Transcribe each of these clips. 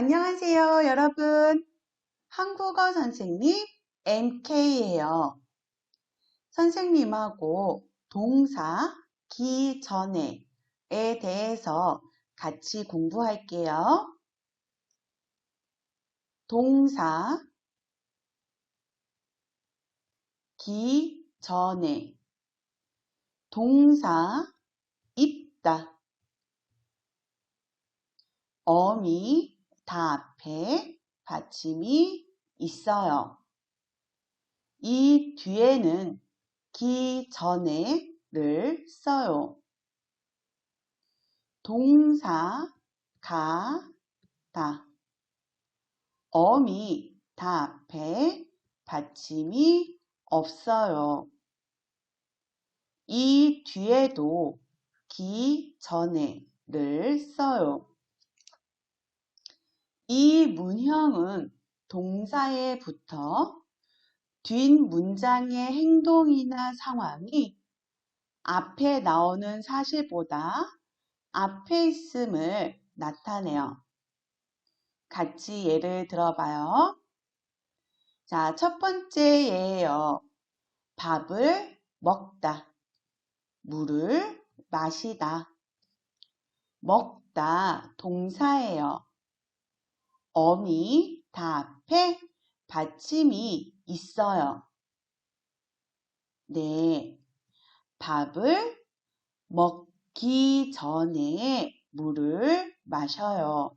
안녕하세요, 여러분. 한국어 선생님 MK예요. 선생님하고 동사 기 전에에 대해서 같이 공부할게요. 동사 기 전에 동사 입다 어미 다 앞에 받침이 있어요. 이 뒤에는 기 전에를 써요. 동사 가다 어미 다 앞에 받침이 없어요. 이 뒤에도 기 전에를 써요. 이 문형은 동사에 붙어 뒷 문장의 행동이나 상황이 앞에 나오는 사실보다 앞에 있음을 나타내요. 같이 예를 들어봐요. 자, 첫 번째 예예요. 밥을 먹다. 물을 마시다. 먹다 동사예요. 어미 다 앞에 받침이 있어요. 네. 밥을 먹기 전에 물을 마셔요.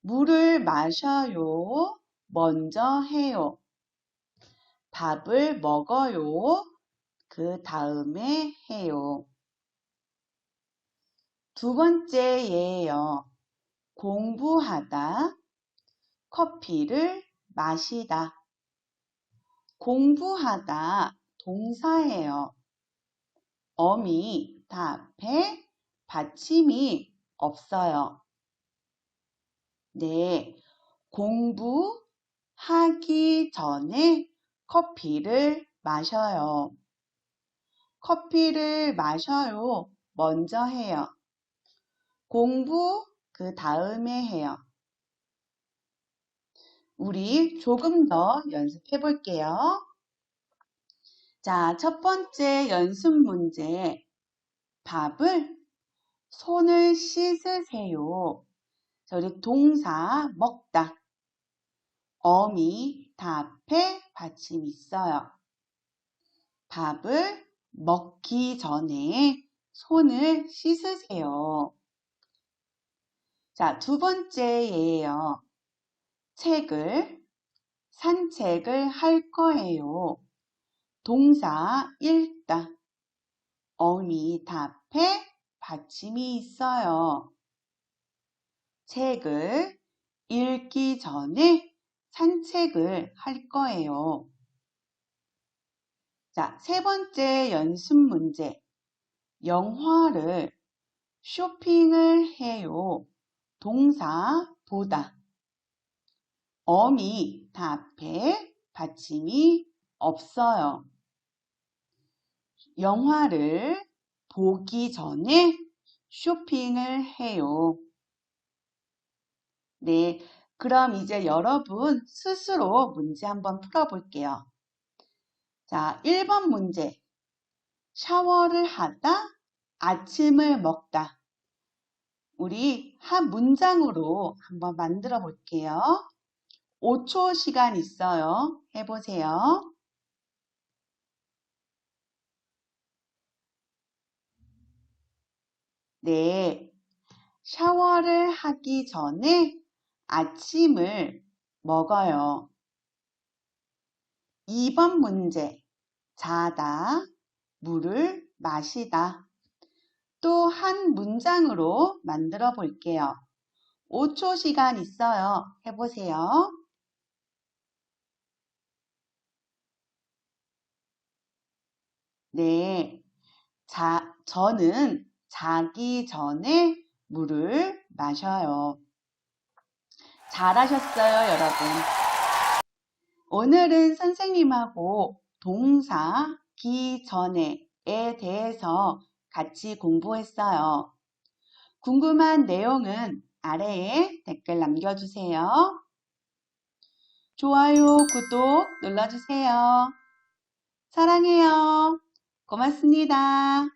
물을 마셔요. 먼저 해요. 밥을 먹어요. 그 다음에 해요. 두 번째 예예요. 공부하다, 커피를 마시다. 공부하다 동사예요. 어미 다 앞에 받침이 없어요. 네, 공부하기 전에 커피를 마셔요. 커피를 마셔요. 먼저 해요. 공부 그 다음에 해요. 우리 조금 더 연습해 볼게요. 자, 첫 번째 연습 문제. 밥을 손을 씻으세요. 자, 우리 동사 먹다. 어미 다 앞에 받침 있어요. 밥을 먹기 전에 손을 씻으세요. 자, 두 번째 예예요. 책을 산책을 할 거예요. 동사 읽다. 어미 다 앞에 받침이 있어요. 책을 읽기 전에 산책을 할 거예요. 자, 세 번째 연습 문제. 영화를 쇼핑을 해요. 동사 보다. 어미 다 앞에 받침이 없어요. 영화를 보기 전에 쇼핑을 해요. 네, 그럼 이제 여러분 스스로 문제 한번 풀어볼게요. 자, 1번 문제. 샤워를 하다 아침을 먹다. 우리 한 문장으로 한번 만들어 볼게요. 5초 시간 있어요. 해보세요. 네. 샤워를 하기 전에 아침을 먹어요. 2번 문제. 자다, 물을 마시다. 또 한 문장으로 만들어 볼게요. 5초 시간 있어요. 해보세요. 네. 자, 저는 자기 전에 물을 마셔요. 잘하셨어요, 여러분. 오늘은 선생님하고 동사 기 전에에 대해서 같이 공부했어요. 궁금한 내용은 아래에 댓글 남겨주세요. 좋아요, 구독 눌러주세요. 사랑해요. 고맙습니다.